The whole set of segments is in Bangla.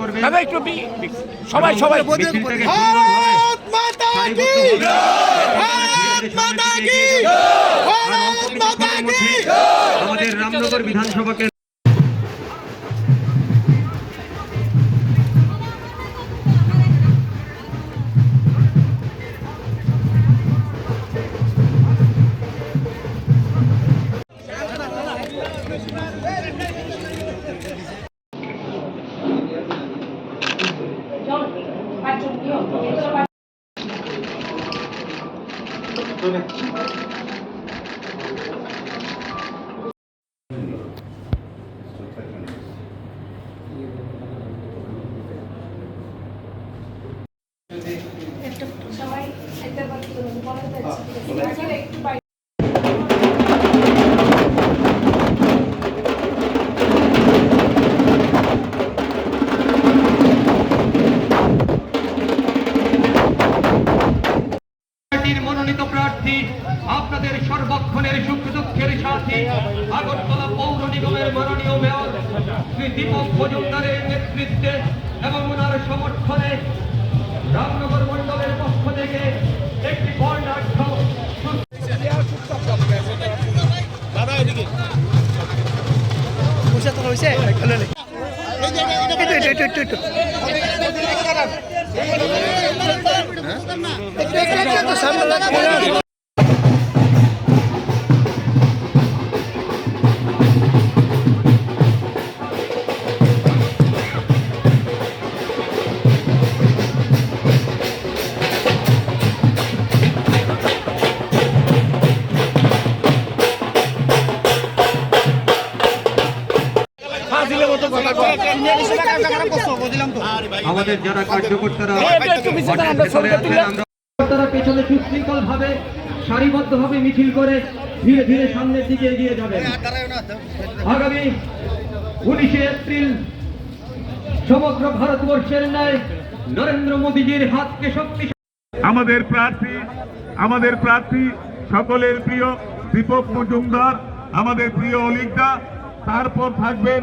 করবেন। তবে একটু সবাই সবাই। মিছিলটাকে সুন্দরভাবে সারিবদ্ধভাবে আর অল্প কিছুক্ষণের মধ্যে আমাদের রামনগর বিধানসভাকে একটু সবাই একটা একটু বাইরে আপনাদের সর্বক্ষণের সুখ দুঃখের সাথী আগরতলা পৌর নিগমের মাননীয় মেয়র শ্রী দীপক মজুমদারের নেতৃত্বে এবং ওনার সমর্থনে রামনগর মণ্ডলের পক্ষ থেকে একটি বর্ণাঢ্য হয়েছে আমাদের যারা কার্যকর্তারা পেছনে সুশৃঙ্খল ভাবে সারিবদ্ধভাবে মিছিল করে ধীরে ধীরে সামনের দিকে এগিয়ে যাবেন। আগামী উনিশে এপ্রিল সমগ্র ভারতবর্ষের ন্যায় নরেন্দ্র মোদীজির হাতকে শক্তিশালী আমাদের প্রার্থী আমাদের প্রার্থী সকলের প্রিয় দীপক মজুমদার আমাদের প্রিয় অলিকদা তারপর থাকবেন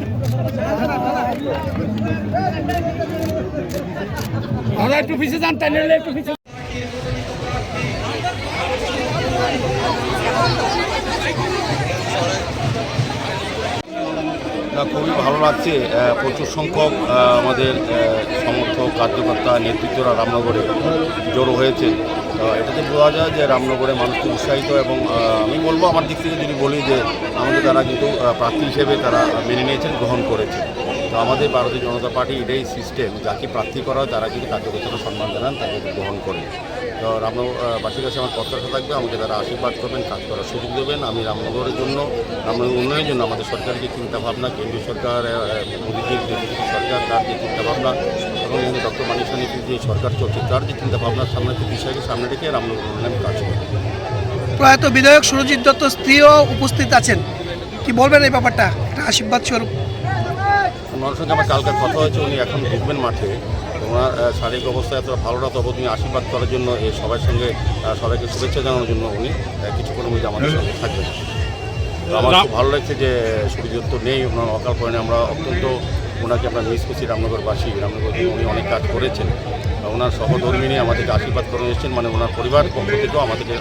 খুবই ভালো লাগছে প্রচুর সংখ্যক আমাদের সমর্থক, কার্যকর্তা, নেতৃত্বরা রামনগরে জড়ো হয়েছে। এটাতে বোঝা যায় যে রামনগরে মানুষকে উৎসাহিত এবং আমি বলব আমার দিক থেকে যদি বলি যে আমাদের তারা কিন্তু প্রার্থী হিসেবে তারা মেনে নিয়েছেন, গ্রহণ করেছে তো আমাদের ভারতীয় জনতা পার্টি এটাই সিস্টেম যাকে প্রার্থী করা হয় তারা কিন্তু কার্যকর্তারা সম্মান জানান, তাকে গ্রহণ করে তো রামনগরবাসীর কাছে আমার প্রত্যাশা থাকবে, আমাকে তারা আশীর্বাদ করবেন, কাজ করার সুযোগ দেবেন। আমি রামনগরের জন্য, রামনগর উন্নয়নের জন্য আমাদের সরকারের যে চিন্তাভাবনা, কেন্দ্রীয় সরকার মোদীজির যে সরকার, তার যে চিন্তাভাবনা, এবং ডক্টর মানিক সানির যে সরকার চলছে, তার যে চিন্তাভাবনার সামনে বিষয়কে সামনে রেখে রামনগর উন্নয়ন কাজ করবে। প্রয়াত বিধায়ক সুরজিৎ দত্ত স্ত্রীও উপস্থিত আছেন। কি বলবেন এই ব্যাপারটা? একটা আশীর্বাদ স্বরূপ। ওনার সঙ্গে আমার কালকে কথা হয়েছে উনি এখন ঢুকবেন মাঠে। ওনার শারীরিক অবস্থা এত ভালো না তবে তিনি আশীর্বাদ করার জন্য এই সবার সঙ্গে সবাইকে শুভেচ্ছা জানানোর জন্য উনি কিছুক্ষণ উনি মধ্যে আমাদের সঙ্গে থাকবেন। তো আমার খুব ভালো লাগছে যে সূর্যদত্ত নেই ওনার অকাল পয়েন্টে আমরা অত্যন্ত ওনাকে আমরা মিস করছি রামনগরবাসী। রামনগর উনি অনেক কাজ করেছেন। ওনার সহধর্মিনী আমাদেরকে আশীর্বাদ করে এসেছেন মানে ওনার পরিবার পক্ষ থেকেও আমাদেরকে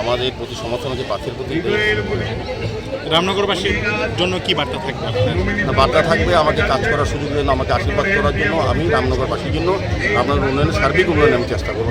আমাদের প্রতি সমর্থন হচ্ছে পাশের প্রতি রামনগরবাসীর জন্য কি বার্তা থাকবে বার্তা থাকবে আমাকে কাজ করার সুযোগ দেন আমাকে আশীর্বাদ করার জন্য আমি রামনগরবাসীর জন্য রামনগর উন্নয়নের সার্বিক উন্নয়নে আমি চেষ্টা করব।